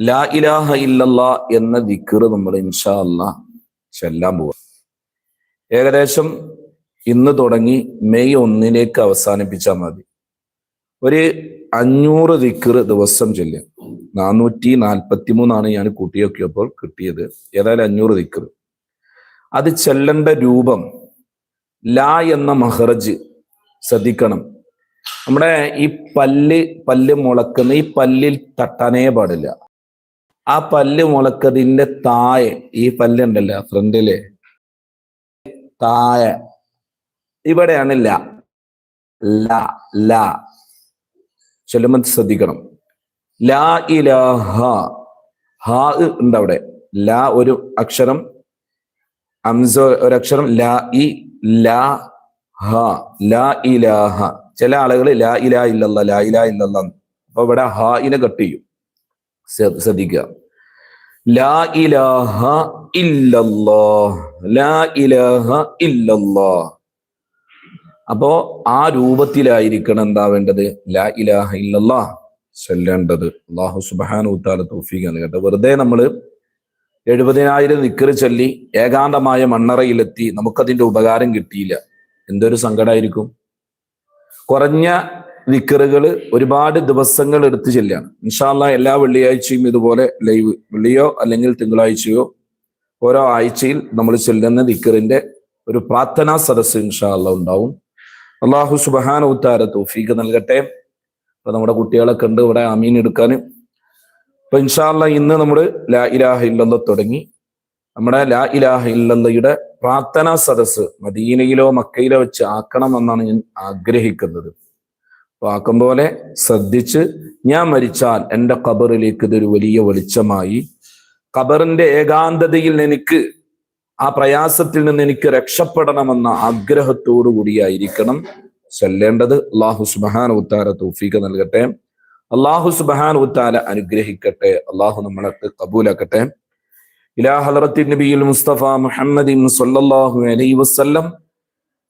ലാ ഇലാഹ ഇല്ലല്ലാ എന്ന ദിക്കറ് നമ്മൾ ഇൻഷാ അല്ല ചെല്ലാൻ പോവാ. ഏകദേശം ഇന്ന് തുടങ്ങി മെയ് ഒന്നിലേക്ക് അവസാനിപ്പിച്ചാൽ മതി. ഒരു അഞ്ഞൂറ് ദിക്കറ് ദിവസം ചെല്ലുക. നാനൂറ്റി നാൽപ്പത്തി മൂന്നാണ് ഞാൻ കൂട്ടിയൊക്കെയപ്പോൾ കിട്ടിയത്. ഏതായാലും അഞ്ഞൂറ് ദിക്കറ് അത് ചെല്ലേണ്ട രൂപം ലാ എന്ന മഹറജ് ശ്രദ്ധിക്കണം. നമ്മുടെ ഈ പല്ല് പല്ല് മുളക്കുന്ന ഈ പല്ലിൽ തട്ടാനേ പാടില്ല. ആ പല്ല് മുളക്കതിന്റെ താഴെ ഈ പല്ലുണ്ടല്ലോ ഫ്രണ്ടിൽ. താഴെ. ഇവിടെയാണ് ല ല. ചൊല്ലുമ്പോൾ ശ്രദ്ധിക്കണം. ലാ ഇലാഹ. ഹ ഉണ്ട് അവിടെ ല ഒരു അക്ഷരം അംസ ഒരു അക്ഷരം ലാ ഇ ലാ ഹ ലാ ഇലാഹ. ചില ആളുകൾ ലാ ഇലാ ഇല്ലല്ല ലാ ഇലാ ഇല്ലല്ല അപ്പൊ ഇവിടെ ഹായിനെ കട്ട് ചെയ്യും. ശ്രദ്ധിക്കുക. ലാ ഇലാഹ ഇല്ലല്ലാ ലാ ഇലാഹ ഇല്ലല്ലാ അപ്പോ ആ രൂപത്തിലായിരിക്കണം എന്താ വേണ്ടത്? ലാ ഇലാഹ ഇല്ലല്ലാ ചൊല്ലേണ്ടത്. അള്ളാഹു സുബാനുത്താല താല തൗഫീഖാണ് കേട്ടോ വെറുതെ നമ്മൾ എഴുപതിനായിരം നിക്കറ് ചൊല്ലി ഏകാന്തമായ മണ്ണറയിലെത്തി നമുക്കതിന്റെ ഉപകാരം കിട്ടിയില്ല. എന്തൊരു സങ്കടമായിരിക്കും കുറഞ്ഞ നിക്കറുകൾ ഒരുപാട് ദിവസങ്ങൾ എടുത്ത് ചെല്ലാണ് ഇൻഷാല്ല എല്ലാ വെള്ളിയാഴ്ചയും ഇതുപോലെ ലൈവ് വെള്ളിയോ അല്ലെങ്കിൽ തിങ്കളാഴ്ചയോ ഓരോ ആഴ്ചയിൽ നമ്മൾ ചെല്ലുന്ന ദിക്കറിന്റെ ഒരു പ്രാർത്ഥനാ സദസ്സ് ഇൻഷാല്ല ഉണ്ടാവും. അള്ളാഹു സുബഹാന ഉത്താര തോഫീക്ക് നൽകട്ടെ. അപ്പൊ നമ്മുടെ കുട്ടികളൊക്കെ ഉണ്ട് ഇവിടെ അമീൻ എടുക്കാൻ. അപ്പൊ ഇൻഷാല്ല ഇന്ന് നമ്മൾ ലാ ഇലാഹ ഇല്ലല്ല തുടങ്ങി. നമ്മുടെ ലാ ഇലാഹ ഇല്ലല്ലയുടെ പ്രാർത്ഥനാ സദസ്സ് മദീനയിലോ മക്കയിലോ വെച്ച് ആക്കണമെന്നാണ് ഞാൻ ആഗ്രഹിക്കുന്നത്. വാക്കം പോലെ ശ്രദ്ധിച്ച് ഞാൻ മരിച്ചാൽ എന്റെ ഖബറിലേക്ക് ഇതൊരു വലിയ വെളിച്ചമായി. ഖബറിന്റെ ഏകാന്തതയിൽ എനിക്ക് ആ പ്രയാസത്തിൽ നിന്ന് എനിക്ക് രക്ഷപ്പെടണമെന്ന ആഗ്രഹത്തോടു കൂടിയായിരിക്കണം ചെല്ലേണ്ടത്. അള്ളാഹു സുബഹാൻ ഉത്താര തൗഫീഖ് നൽകട്ടെ. അള്ളാഹു സുബഹാൻ ഉത്താല അനുഗ്രഹിക്കട്ടെ. അള്ളാഹു നമ്മളൊക്കെ കബൂലാക്കട്ടെ. ഇലാഹലറത്തിൻ നബിയിൽ മുസ്തഫ മുഹമ്മദ് സല്ലാഹു അലൈ വസ്ലം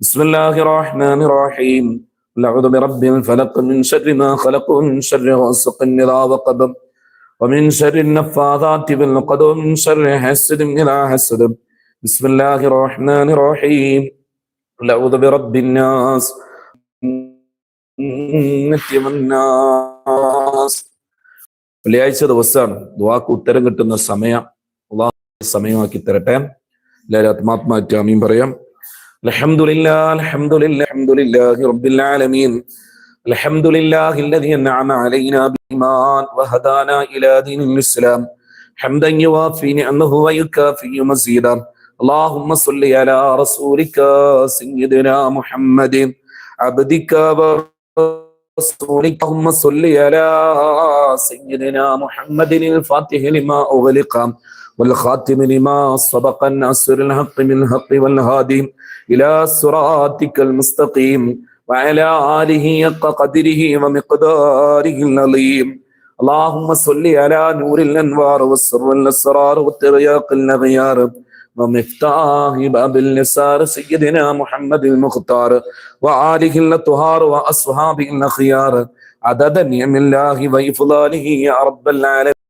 بسم الله الرحمن الرحيم قل اعوذ برب الفلق من شر ما خلق ومن شر غاسق اذا وقب ومن شر النفاثات في العقد ومن شر حسد اذا حسد بسم الله الرحمن الرحيم قل اعوذ برب الناس من الناس വെള്ളിയാഴ്ച ദിവസമാണ് ദുവാക്ക് ഉത്തരം കിട്ടുന്ന സമയം അള്ളാഹു സമയമാക്കി തരട്ടെ എല്ലാവരും ആത്മാത്മാറ്റ് അമീൻ പറയാം الحمد لله الحمد لله الحمد لله رب العالمين الحمد لله الذي أنعم علينا بالإيمان وهدانا إلى دين الإسلام حمدا يوافي نعمه ويكافي مزيدا اللهم صل على رسولك سيدنا محمد عبدك ورسولك اللهم صل على سيدنا محمد الفاتح لما أغلق والخاتم لما سبق الناصر الحق من الحق والهادي إلى صراطك المستقيم وعلى آله حق قدره ومقداره العظيم اللهم صل على نور الأنوار والسر الأسرار والترياق الأغيار ومفتاح باب النسار سيدنا محمد المختار وآله الأطهار وأصحابه الأخيار عدد نعم الله وإفضاله يا رب العالمين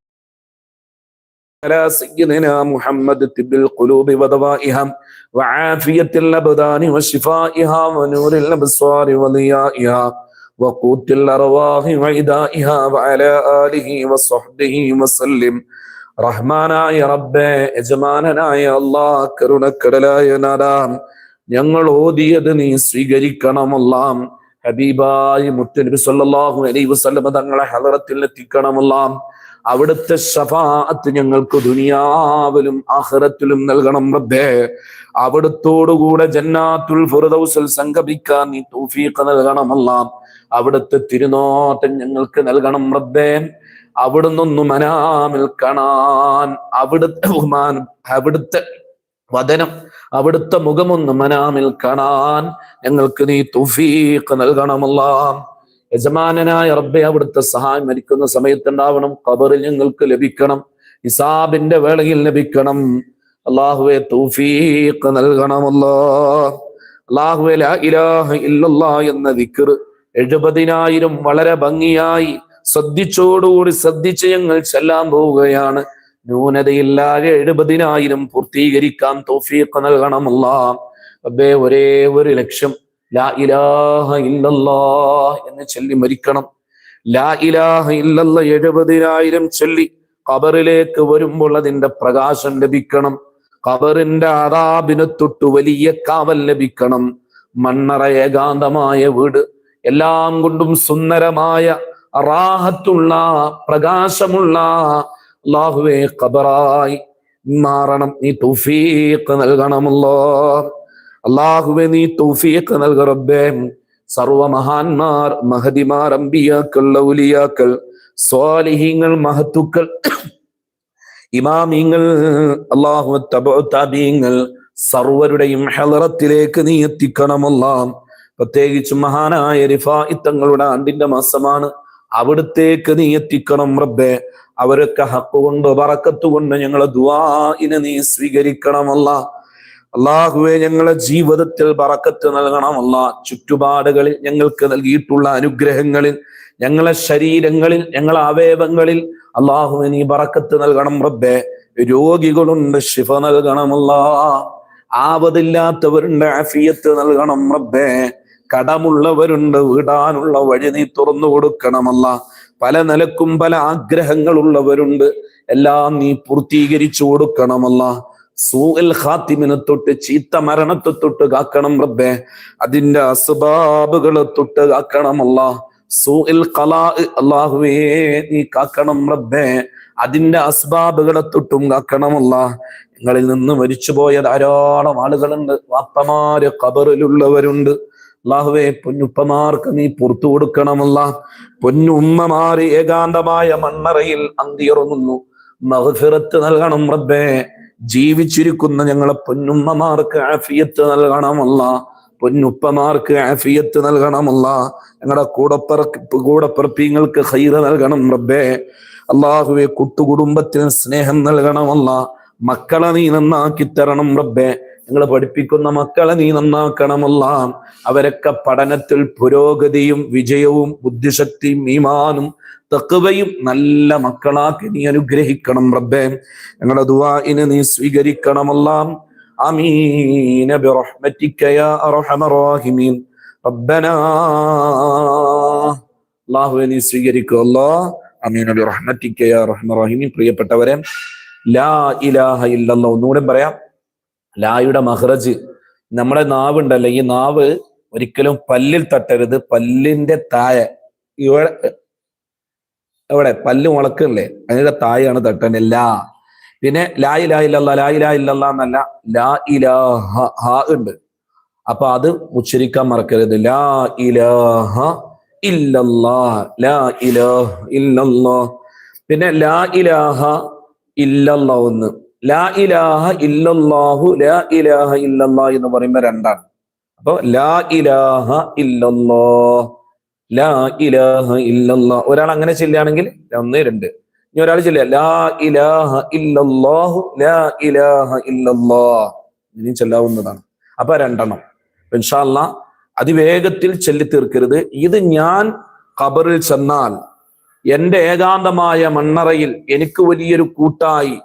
على سيدنا محمد طب القلوب ودوائها وعافية الأبدان وشفائها ونور الأبصار وضيائها وقوت الأرواح وعدائها وعلى آله وصحبه وسلم റഹ്മാനായ റബ്ബേ യജമാനനായ അല്ലാ കരുണക്കടലായ നാദാം ഞങ്ങൾ ഓതിയത് നീ സ്വീകരിക്കണമല്ലാം ഹബീബായി മുത്തനബി സല്ലല്ലാഹു അലൈഹി വസല്ലമ തങ്ങളെ ഹലറത്തിൽ എത്തിക്കണമല്ലാം അവിടുത്തെ ഷഫാഅത്ത് ഞങ്ങൾക്ക് ദുനിയാവിലും ആഖിറത്തിലും നൽകണം റബ്ബേ. അവിടുത്തോടുകൂടെ ജന്നാത്തുൽ ഫുറദൗസിൽ സംഗമിക്കാൻ നീ തൗഫീഖ് നൽകണമല്ലാം അവിടുത്തെ തിരുനോട്ടം ഞങ്ങൾക്ക് നൽകണം റബ്ബേ. അവിടുന്നൊന്നു മനാമിൽ കാണാൻ അവിടുത്തെ ബഹുമാനം അവിടുത്തെ വദനം അവിടുത്തെ മുഖമൊന്ന് മനാമിൽ കാണാൻ ഞങ്ങൾക്ക് നീ തുഫീഖ് നൽകണമല്ല യജമാനനായ റബ്ബെ അവിടുത്തെ സഹായം മരിക്കുന്ന സമയത്തുണ്ടാവണം. ഖബറിൽ ഞങ്ങൾക്ക് ലഭിക്കണം. ഇസാബിന്റെ വേളയിൽ ലഭിക്കണം. അള്ളാഹുവെ തൗഫീഖ് നൽകണമല്ലോ. അള്ളാഹുവെ ഇലാഹ ഇല്ലല്ലാ എന്ന ദിക്ർ എഴുപതിനായിരം വളരെ ഭംഗിയായി ശ്രദ്ധിച്ചോടുകൂടി ശ്രദ്ധിച്ച് ഞങ്ങൾ ചെല്ലാൻ പോവുകയാണ്. ന്യൂനതയില്ലാതെ എഴുപതിനായിരം പൂർത്തീകരിക്കാൻ നൽകണം നൽകണമല്ല. അബ്ബേ ഒരേ ഒരു ലക്ഷ്യം. ലാ ഇലാഹ എന്ന് ചൊല്ലി മരിക്കണം. ലാ ഇലാഹ ഇല്ലല്ല എഴുപതിനായിരം ചൊല്ലി ഖബറിലേക്ക് വരുമ്പോൾ അതിന്റെ പ്രകാശം ലഭിക്കണം. ഖബറിന്റെ അറാബിനെ തൊട്ട് വലിയ കാവൽ ലഭിക്കണം. മണ്ണറ ഏകാന്തമായ വീട് എല്ലാം കൊണ്ടും സുന്ദരമായ റാഹത്തുള്ള പ്രകാശമുള്ള അള്ളാഹുവെ ഖബറായി മാറണം. നീ തൗഫീഖ് നൽകണമല്ലോ. അള്ളാഹുവെ നീ തൗഫീഖ് സർവ മഹാന്മാർ മഹദിമാർ അമ്പിയാക്കൾ ഔലിയാക്കൾ സ്വാലിഹീങ്ങൾ മഹത്തുക്കൾ ഇമാമിങ്ങൾ അള്ളാഹു തബീങ്ങൾ സർവരുടെയും ഹലറത്തിലേക്ക് നീ എത്തിക്കണമല്ലാം. പ്രത്യേകിച്ച് മഹാനായ റിഫായിത്തങ്ങളുടെ ആണ്ടിന്റെ മാസമാണ്. അവിടത്തേക്ക് നീ എത്തിക്കണം റബ്ബെ. അവരൊക്കെ ഹക്കുകൊണ്ട് പറക്കത്തുകൊണ്ട് ഞങ്ങളെ ദുവാ ഇനെ നീ സ്വീകരിക്കണമല്ല. അള്ളാഹുവെ ഞങ്ങളെ ജീവിതത്തിൽ പറക്കത്ത് അല്ല ചുറ്റുപാടുകളിൽ ഞങ്ങൾക്ക് നൽകിയിട്ടുള്ള അനുഗ്രഹങ്ങളിൽ ഞങ്ങളെ ശരീരങ്ങളിൽ ഞങ്ങളെ അവയവങ്ങളിൽ അള്ളാഹുവെ നീ പറക്കത്ത് നൽകണം റബ്ബെ. രോഗികളുണ്ട് ശിഫ നൽകണമല്ല ആവതില്ലാത്തവരുണ്ട് അഫിയത്ത് നൽകണം റബ്ബേ. കടമുള്ളവരുണ്ട് വിടാനുള്ള വഴി നീ തുറന്നു കൊടുക്കണമല്ല പല നിലക്കും പല ആഗ്രഹങ്ങളുള്ളവരുണ്ട് എല്ലാം നീ പൂർത്തീകരിച്ചു കൊടുക്കണമല്ല സൂൽ തൊട്ട് ചീത്ത മരണത്തെ തൊട്ട് കാക്കണം റബ്ബെ. അതിന്റെ അസുബാബുകളെ തൊട്ട് കാക്കണം കാക്കണമല്ല സൂൽ കലാ അള്ളാഹുവേ നീ കാക്കണം റബ്ബെ. അതിന്റെ അസ്ബാബുകളെ തൊട്ടും കാക്കണമല്ല നിങ്ങളിൽ നിന്ന് മരിച്ചുപോയ ധാരാളം ആളുകളുണ്ട്. വാപ്പമാര് കബറിലുള്ളവരുണ്ട് അള്ളാഹുവെ പൊന്നുപ്പമാർക്ക് നീ പുറത്തു കൊടുക്കണമല്ല പൊന്നുമ്മമാര് ഏകാന്തമായ മണ്ണറയിൽ അന്തിയിറങ്ങുന്നു. മഹഫിറത്ത് നൽകണം റബ്ബേ. ജീവിച്ചിരിക്കുന്ന ഞങ്ങളെ പൊന്നുമ്മമാർക്ക് ആഫിയത്ത് നൽകണമല്ല. പൊന്നുപ്പമാർക്ക് ആഫിയത്ത് നൽകണമല്ല. ഞങ്ങളുടെ കൂടപ്പറ കൂടപ്പറപ്പിങ്ങൾക്ക് ഹൈറ നൽകണം റബ്ബേ. അള്ളാഹുവെ കുട്ടുകുടുംബത്തിന് സ്നേഹം നൽകണമല്ല. മക്കളെ നീ നന്നാക്കി തരണം റബ്ബേ. നിങ്ങൾ പഠിപ്പിക്കുന്ന മക്കളെ നീ നന്നാക്കണമല്ല. അവരൊക്കെ പഠനത്തിൽ പുരോഗതിയും വിജയവും ബുദ്ധിശക്തിയും മീമാനും തക്കവയും നല്ല മക്കളാക്കി നീ അനുഗ്രഹിക്കണം റബ്ബേ. ഞങ്ങളുടെ ദുവാഇന് നീ സ്വീകരിക്കണമല്ല. അമീന ബിറഹ്മതിക യാ അർഹമർ റബ്ബനാ. അല്ലാഹുവേ നീ സ്വീകരിക്കുക അല്ലാഹ് അമീൻ ബിറഹ്മതിക യാ റഹീമീൻ. പ്രിയപ്പെട്ടവരെ ലാ ഇലാഹ ഇല്ലല്ലാഹ് ഒന്നുകൂടെ പറയാം. ലായുടെ മഹ്റജ്. നമ്മുടെ നാവ് ഉണ്ടല്ലോ ഈ നാവ് ഒരിക്കലും പല്ലിൽ തട്ടരുത്. പല്ലിന്റെ താഴെ ഇവിടെ എവിടെ? പല്ല് മുളക്കല്ലേ? അതിന്റെ തായാണ് തട്ടേണ്ട ലാ. പിന്നെ ലാ ഇലാ ഇല്ലല്ലാ ലാ ഇലാ ഇല്ലല്ലാ എന്നല്ല ലാ ഇലാഹ ഹ ഉണ്ട്. അപ്പൊ അത് ഉച്ചരിക്കാൻ മറക്കരുത്. ലാ ഇലാഹ ഇല്ലല്ലാ ലാ ഇലാഹ ഇല്ലല്ലാ. പിന്നെ ലാ ഇലാഹ ഇല്ലല്ലാ ഒന്ന്. ലാ ഇലാഹ ഇല്ലല്ലാഹു ലാ ഇലാഹ ഇല്ലല്ലാ എന്ന് പറയുമ്പോ രണ്ടാണ്. അപ്പൊ ലാ ഇലാഹ ഇല്ലല്ലോ ലാ ഇലാഹ ഇല്ലല്ലാ ഒരാൾ അങ്ങനെ ചെല്ലുകയാണെങ്കിൽ ഒന്ന് രണ്ട്. ഇനി ഒരാൾ ചെല്ലുക ലാ ഇലാഹ ഇല്ലല്ലാഹു ലാ ഇലാഹ ഇല്ലല്ലാ ഇനി ചെല്ലാവുന്നതാണ്. അപ്പൊ രണ്ടെണ്ണം. ഇൻഷാല്ല അതിവേഗത്തിൽ ചൊല്ലി തീർക്കരുത്. ഇത് ഞാൻ ഖബറിൽ ചെന്നാൽ എന്റെ ഏകാന്തമായ മണ്ണറയിൽ എനിക്ക് വലിയൊരു കൂട്ടായി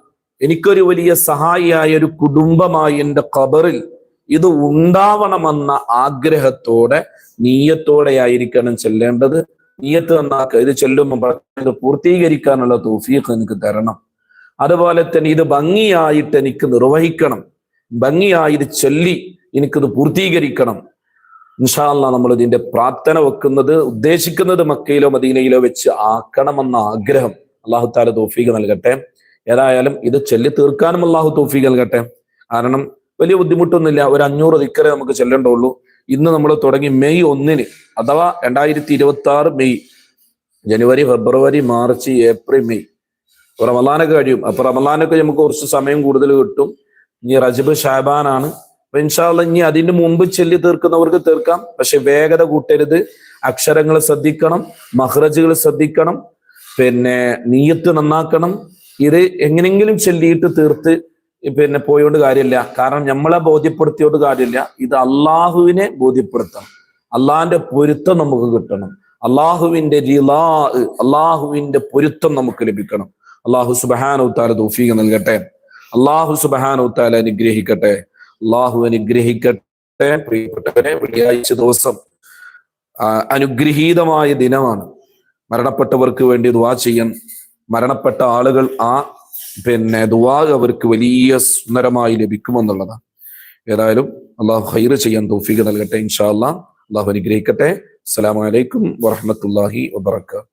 എനിക്കൊരു വലിയ സഹായിയായ ഒരു കുടുംബമായി എന്റെ ഖബറിൽ ഇത് ഉണ്ടാവണമെന്ന ആഗ്രഹത്തോടെ നീയത്തോടെ ആയിരിക്കണം ചെല്ലേണ്ടത്. നീയത്ത് നന്നാക്കുക ഇത് ചെല്ലുമ്പോൾ ഇത് പൂർത്തീകരിക്കാനുള്ള തൗഫീഖ് എനിക്ക് തരണം. അതുപോലെ തന്നെ ഇത് ഭംഗിയായിട്ട് എനിക്ക് നിർവഹിക്കണം. ഭംഗിയായി ഇത് ചൊല്ലി എനിക്കിത് പൂർത്തീകരിക്കണം. ഇൻഷാല്ല നമ്മൾ ഇതിന്റെ പ്രാർത്ഥന വെക്കുന്നത് ഉദ്ദേശിക്കുന്നത് മക്കയിലോ മദീനയിലോ വെച്ച് ആക്കണമെന്ന ആഗ്രഹം. അള്ളാഹു താല തോഫീക്ക് നൽകട്ടെ. ഏതായാലും ഇത് ചൊല്ലി തീർക്കാനും അള്ളാഹു തോഫീക്ക് നൽകട്ടെ. കാരണം വലിയ ബുദ്ധിമുട്ടൊന്നുമില്ല. ഒരു അഞ്ഞൂറ് ദിക്കറെ നമുക്ക് ചെല്ലേണ്ടുള്ളൂ ഇന്ന് നമ്മൾ തുടങ്ങി മെയ് ഒന്നിന് അഥവാ രണ്ടായിരത്തി ഇരുപത്തി ആറ് മെയ്. ജനുവരി ഫെബ്രുവരി മാർച്ച് ഏപ്രിൽ മെയ്. റമലാനൊക്കെ കഴിയും. അപ്പൊ റമലാനൊക്കെ നമുക്ക് കുറച്ച് സമയം കൂടുതൽ കിട്ടും. ഇനി റജബ് ഷാബാനാണ്. അപ്പൊ ഇൻഷാല്ല ഇനി അതിന് മുമ്പ് ചെല്ലി തീർക്കുന്നവർക്ക് തീർക്കാം. പക്ഷെ വേഗത കൂട്ടരുത്. അക്ഷരങ്ങൾ ശ്രദ്ധിക്കണം. മഹ്റജുകൾ ശ്രദ്ധിക്കണം. പിന്നെ നീയത്ത് നന്നാക്കണം. ഇത് എങ്ങനെങ്കിലും ചൊല്ലിയിട്ട് തീർത്ത് പിന്നെ പോയോണ്ട് കാര്യമില്ല. കാരണം നമ്മളെ ബോധ്യപ്പെടുത്തിയോണ്ട് കാര്യമില്ല. ഇത് അള്ളാഹുവിനെ ബോധ്യപ്പെടുത്തണം. അള്ളാഹിന്റെ പൊരുത്തം നമുക്ക് കിട്ടണം. അള്ളാഹുവിന്റെ ജിലാ അള്ളാഹുവിന്റെ പൊരുത്തം നമുക്ക് ലഭിക്കണം. അള്ളാഹു സുബാനൗത്താല തൗഫീഖ് നൽകട്ടെ. അള്ളാഹു സുബാനൗത്താല അനുഗ്രഹിക്കട്ടെ. അള്ളാഹു അനുഗ്രഹിക്കട്ടെ. പ്രിയപ്പെട്ടവരെ വെള്ളിയാഴ്ച ദിവസം അനുഗ്രഹീതമായ ദിനമാണ്. മരണപ്പെട്ടവർക്ക് വേണ്ടി ദുവാ ചെയ്യാൻ മരണപ്പെട്ട ആളുകൾ ആ പിന്നെ ദുവാ അവർക്ക് വലിയ സുന്ദരമായി ലഭിക്കുമെന്നുള്ളതാണ്. ഏതായാലും അള്ളാഹു ഹൈർ ചെയ്യാൻ തൗഫീഖ് നൽകട്ടെ ഇൻഷാ അള്ളാഹ് അള്ളാഹു അനുഗ്രഹിക്കട്ടെ. അസ്സലാമു അലൈക്കും വറഹ്മത്തുള്ളാഹി വബറകാതുഹു.